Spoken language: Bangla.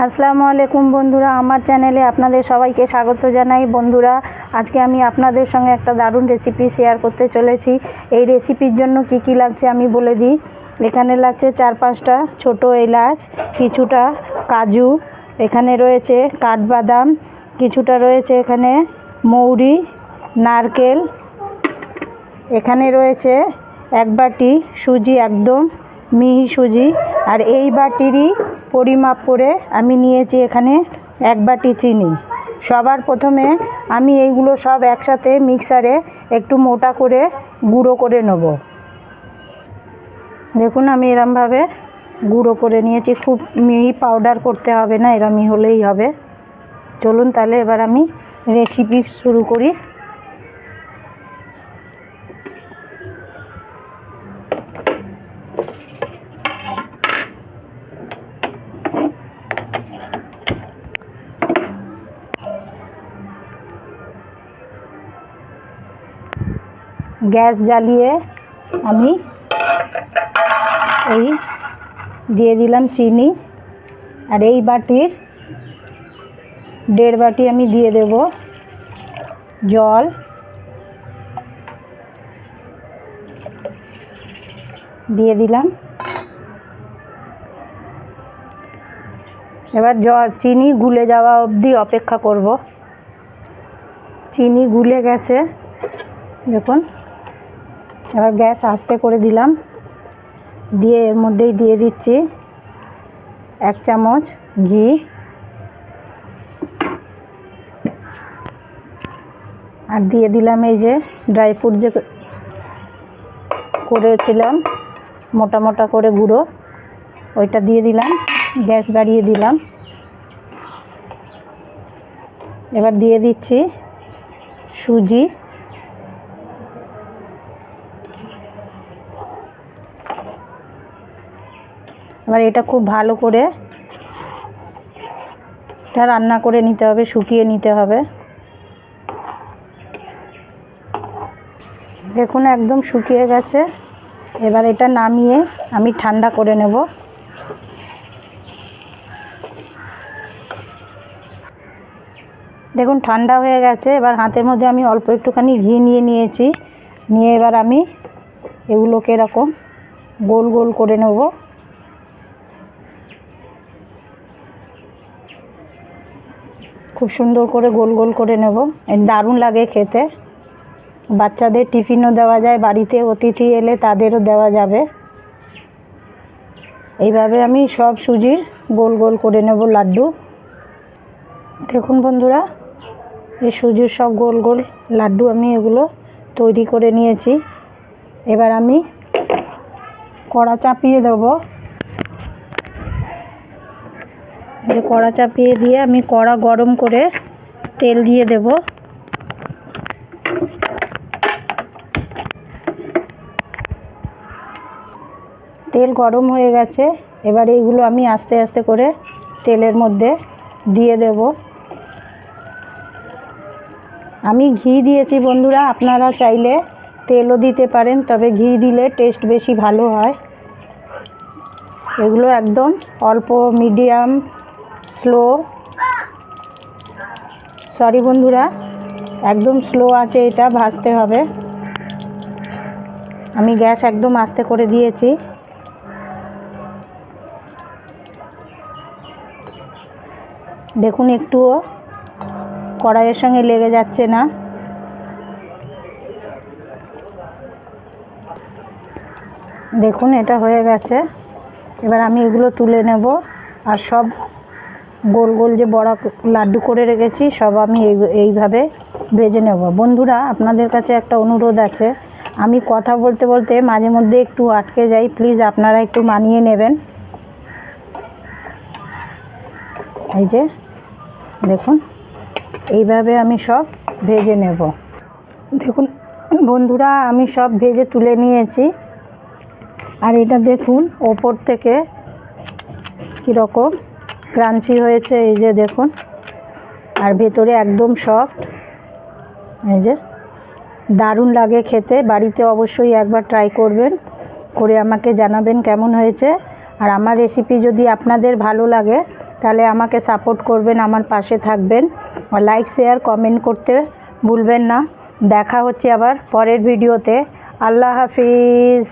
আসসালামু আলাইকুম বন্ধুরা, আমার চ্যানেলে আপনাদের সবাইকে স্বাগত জানাই। বন্ধুরা, আজকে আমি আপনাদের সঙ্গে একটা দারুণ রেসিপি শেয়ার করতে চলেছি। এই রেসিপির জন্য কি কি লাগছে আমি বলে দিই। এখানে লাগছে চার পাঁচটা ছোট এলাচ, কিছুটা কাজু, এখানে রয়েছে কাঠবাদাম, কিছুটা রয়েছে এখানে মৌরি, নারকেল, এখানে রয়েছে এক বাটি সুজি একদম, মিহি সুজি আর এই বাটিরই পরিমাপ করে আমি নিয়েছি এখানে এক বাটি চিনি। সবার প্রথমে আমি এইগুলো সব একসাথে মিক্সারে একটু মোটা করে গুঁড়ো করে নেব। দেখুন আমি এরমভাবে গুঁড়ো করে নিয়েছি। খুব মিহি পাউডার করতে হবে না, এরমই হলেই হবে। চলুন তাহলে এবার আমি রেসিপি শুরু করি। গ্যাস জ্বালিয়ে আমি এই দিয়ে দিলাম চিনি। আর এই বাটির দেড় বাটি আমি দিয়ে দেব জল। দিয়ে দিলাম। এবার জল চিনি গুলে যাওয়া অবধি অপেক্ষা করব। চিনি গুলে গেছে। দেখুন। এবার গ্যাস আস্তে করে দিলাম। দিয়ে এর মধ্যেই দিয়ে দিচ্ছি এক চামচ ঘি। আর দিয়ে দিলাম এই যে ড্রাই ফ্রুট যে করেছিলাম, মোটা মোটা করে গুঁড়ো, ওইটা দিয়ে দিলাম, গ্যাস বাড়িয়ে দিলাম। এবার দিয়ে দিচ্ছি সুজি। এবার এটা খুব ভালো করে এটা রান্না করে নিতে হবে, শুকিয়ে নিতে হবে। দেখুন, একদম শুকিয়ে গেছে। এবার এটা নামিয়ে আমি ঠান্ডা করে নেব। দেখুন, ঠান্ডা হয়ে গেছে। এবার হাতের মধ্যে আমি অল্প একটুখানি ঘি নিয়ে নিয়েছি। নিয়ে এবার আমি এগুলোকে এরকম গোল গোল করে নেব। খুব সুন্দর করে গোল গোল করে নেব। দারুণ লাগে খেতে। বাচ্চাদের টিফিনও দেওয়া যায়, বাড়িতে অতিথি এলে তাদেরও দেওয়া যাবে। এইভাবে আমি সব সুজির গোল গোল করে নেব লাড্ডু। দেখুন বন্ধুরা, এই সুজির সব গোল গোল লাড্ডু আমি এগুলো তৈরি করে নিয়েছি। এবার আমি কড়া চাপিয়ে দেবো যে কড়া চাপিয়ে দিয়ে আমি কড়া গরম করে তেল দিয়ে দেব। তেল গরম হয়ে গেছে। এবার এইগুলো আমি আস্তে আস্তে করে তেলের মধ্যে দিয়ে দেব। আমি ঘি দিয়েছি বন্ধুরা, আপনারা চাইলে তেলও দিতে পারেন, তবে ঘি দিলে টেস্ট বেশি ভালো হয়। এগুলো একদম অল্প, মিডিয়াম স্লো সরি বন্ধুরা, একদম স্লো আছে এটা, ভাজতে হবে। আমি গ্যাস একদম আস্তে করে দিয়েছি। দেখুন একটুও, কড়াইয়ের সঙ্গে লেগে যাচ্ছে না। দেখুন এটা হয়ে গেছে। এবার আমি এগুলো তুলে নেব, আর সব গোল গোল যে বড়া লাড্ডু করে রেখেছি, সব আমি এই, এইভাবে ভেজে নেব। বন্ধুরা, আপনাদের কাছে একটা অনুরোধ আছে। আমি কথা বলতে বলতে মাঝে মধ্যে একটু আটকে যাই, প্লিজ আপনারা একটু মানিয়ে নেবেন। এই যে, দেখুন, এইভাবে আমি সব ভেজে নেব। দেখুন, বন্ধুরা, আমি সব ভেজে তুলে নিয়েছি। আর এটা দেখুন, ওপর থেকে কীরকম ক্রাঞ্চি হয়েছে, এই যে দেখুন। আর ভেতরে একদম সফট এই যে, দারুণ লাগে খেতে। বাড়িতে অবশ্যই একবার ট্রাই করবেন। করে আমাকে জানাবেন কেমন হয়েছে। আর আমার রেসিপি যদি আপনাদের ভালো লাগে, তাহলে আমাকে সাপোর্ট করবেন, আমার পাশে থাকবেন। আর লাইক শেয়ার কমেন্ট করতে ভুলবেন না। দেখা হচ্ছে আবার পরের ভিডিওতে আল্লাহ হাফিজ।